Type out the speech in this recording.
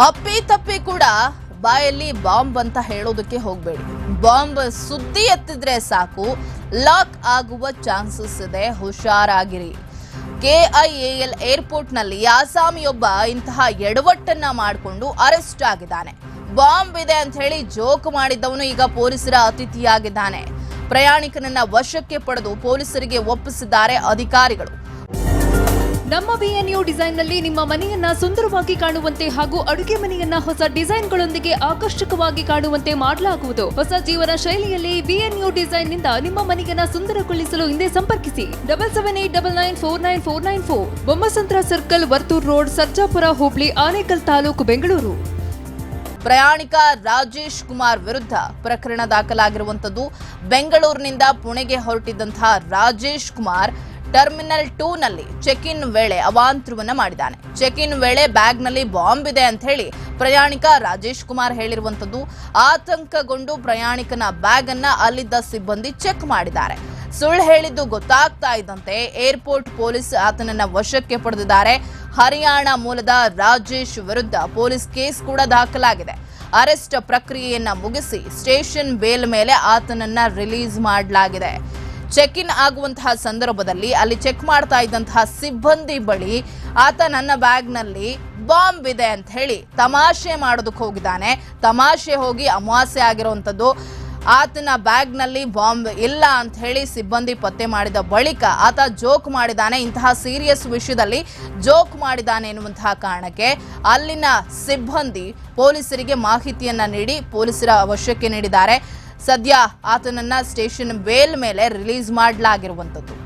ಅಪ್ಪಿ ತಪ್ಪಿ ಕೂಡ ಬಾಯಲ್ಲಿ ಬಾಂಬ್ ಅಂತ ಹೇಳೋದಕ್ಕೆ ಹೋಗ್ಬೇಡಿ. ಬಾಂಬ್ ಸುದ್ದಿ ಎತ್ತಿದ್ರೆ ಸಾಕು, ಲಾಕ್ ಆಗುವ ಚಾನ್ಸಸ್ ಇದೆ, ಹುಷಾರಾಗಿರಿ. ಕೆಐಎಎಲ್ ಏರ್ಪೋರ್ಟ್ನಲ್ಲಿ ಆಸಾಮಿಯೊಬ್ಬ ಇಂತಹ ಎಡವಟ್ಟನ್ನ ಮಾಡಿಕೊಂಡು ಅರೆಸ್ಟ್ ಆಗಿದ್ದಾನೆ. ಬಾಂಬ್ ಇದೆ ಅಂತ ಹೇಳಿ ಜೋಕ್ ಮಾಡಿದ್ದವನು ಈಗ ಪೊಲೀಸರ ಅತಿಥಿಯಾಗಿದ್ದಾನೆ. ಪ್ರಯಾಣಿಕನನ್ನ ವಶಕ್ಕೆ ಪಡೆದು ಪೊಲೀಸರಿಗೆ ಒಪ್ಪಿಸಿದ್ದಾರೆ ಅಧಿಕಾರಿಗಳು. ನಮ್ಮ ಬಿಎನ್ಯು ಡಿಸೈನ್ನಲ್ಲಿ ನಿಮ್ಮ ಮನೆಯನ್ನ ಸುಂದರವಾಗಿ ಕಾಣುವಂತೆ ಹಾಗೂ ಅಡುಗೆ ಮನೆಯನ್ನ ಹೊಸ ಡಿಸೈನ್ಗಳೊಂದಿಗೆ ಆಕರ್ಷಕವಾಗಿ ಕಾಣುವಂತೆ ಮಾಡಲಾಗುವುದು. ಹೊಸ ಜೀವನ ಶೈಲಿಯಲ್ಲಿ ಬಿಎನ್ಯು ಡಿಸೈನ್ನಿಂದ ನಿಮ್ಮ ಮನೆಯನ್ನ ಸುಂದರಗೊಳಿಸಲು ಹಿಂದೆ ಸಂಪರ್ಕಿಸಿ. Double seven eight double nine four nine four nine four Bommasandra circle Varthur road Sarjapura Hubli Anekal taluk Bengaluru. ಪ್ರಯಾಣಿಕ ರಾಜೇಶ್ ಕುಮಾರ್ ವಿರುದ್ಧ ಪ್ರಕರಣ ದಾಖಲಾಗಿರುವಂತದ್ದು ಬೆಂಗಳೂರಿನಿಂದ ಪುಣೆಗೆ ಹೊರಟಿದ್ದಂತಹ ರಾಜೇಶ್ ಕುಮಾರ್ ಟರ್ಮಿನಲ್ ಟೂ ನಲ್ಲಿ ಚೆಕ್ ಇನ್ ವೇಳೆ ಅವಾಂತರವನ್ನ ಮಾಡಿದ್ದಾನೆ. ಚೆಕ್ ಇನ್ ವೇಳೆ ಬ್ಯಾಗ್ನಲ್ಲಿ ಬಾಂಬ್ ಇದೆ ಅಂತ ಹೇಳಿ ಪ್ರಯಾಣಿಕ ರಾಜೇಶ್ ಕುಮಾರ್ ಹೇಳಿರುವಂತದ್ದು ಆತಂಕಗೊಂಡು ಪ್ರಯಾಣಿಕನ ಬ್ಯಾಗ್ ಅನ್ನ ಅಲ್ಲಿದ್ದ ಸಿಬ್ಬಂದಿ ಚೆಕ್ ಮಾಡಿದ್ದಾರೆ. ಸುಳ್ಳು ಹೇಳಿದ್ದು ಗೊತ್ತಾಗ್ತಾ ಇದ್ದಂತೆ ಏರ್ಪೋರ್ಟ್ ಪೊಲೀಸ್ ಆತನನ್ನ ವಶಕ್ಕೆ ಪಡೆದಿದ್ದಾರೆ. ಹರಿಯಾಣ ಮೂಲದ ರಾಜೇಶ್ ವಿರುದ್ಧ ಪೊಲೀಸ್ ಕೇಸ್ ಕೂಡ ದಾಖಲಾಗಿದೆ. ಅರೆಸ್ಟ್ ಪ್ರಕ್ರಿಯೆಯನ್ನ ಮುಗಿಸಿ ಸ್ಟೇಷನ್ ಬೇಲ್ ಮೇಲೆ ಆತನನ್ನ ರಿಲೀಸ್ ಮಾಡಲಾಗಿದೆ. ಚೆಕ್ ಇನ್ ಆಗುವಂತಹ ಸಂದರ್ಭದಲ್ಲಿ ಅಲ್ಲಿ ಚೆಕ್ ಮಾಡ್ತಾ ಇದ್ದಂತಹ ಸಿಬ್ಬಂದಿ ಬಳಿ ಆತ ನನ್ನ ಬ್ಯಾಗ್ನಲ್ಲಿ ಬಾಂಬ್ ಇದೆ ಅಂತ ಹೇಳಿ ತಮಾಷೆ ಮಾಡೋದಕ್ಕೆ ಹೋಗಿದ್ದಾನೆ. ತಮಾಷೆ ಹೋಗಿ ಅಮಾವಾಸ್ಯೆ ಆಗಿರುವಂಥದ್ದು ಆತನ ಬ್ಯಾಗ್ನಲ್ಲಿ ಬಾಂಬ್ ಇಲ್ಲ ಅಂತ ಹೇಳಿ ಸಿಬ್ಬಂದಿ ಪತ್ತೆ ಮಾಡಿದ ಬಳಿಕ ಆತ ಜೋಕ್ ಮಾಡಿದಾನೆ ಇಂತಹ ಸೀರಿಯಸ್ ವಿಷಯದಲ್ಲಿ ಜೋಕ್ ಮಾಡಿದಾನೆ ಎನ್ನುವಂತಹ ಕಾರಣಕ್ಕೆ ಅಲ್ಲಿನ ಸಿಬ್ಬಂದಿ ಪೊಲೀಸರಿಗೆ ಮಾಹಿತಿಯನ್ನ ನೀಡಿ ಪೊಲೀಸರ ವಶಕ್ಕೆ ನೀಡಿದ್ದಾರೆ. ಸದ್ಯ ಆತನನ್ನ ಸ್ಟೇಷನ್ ಬೇಲ್ ಮೇಲೆ ರಿಲೀಸ್ ಮಾಡಲಾಗಿರುವಂಥದ್ದು.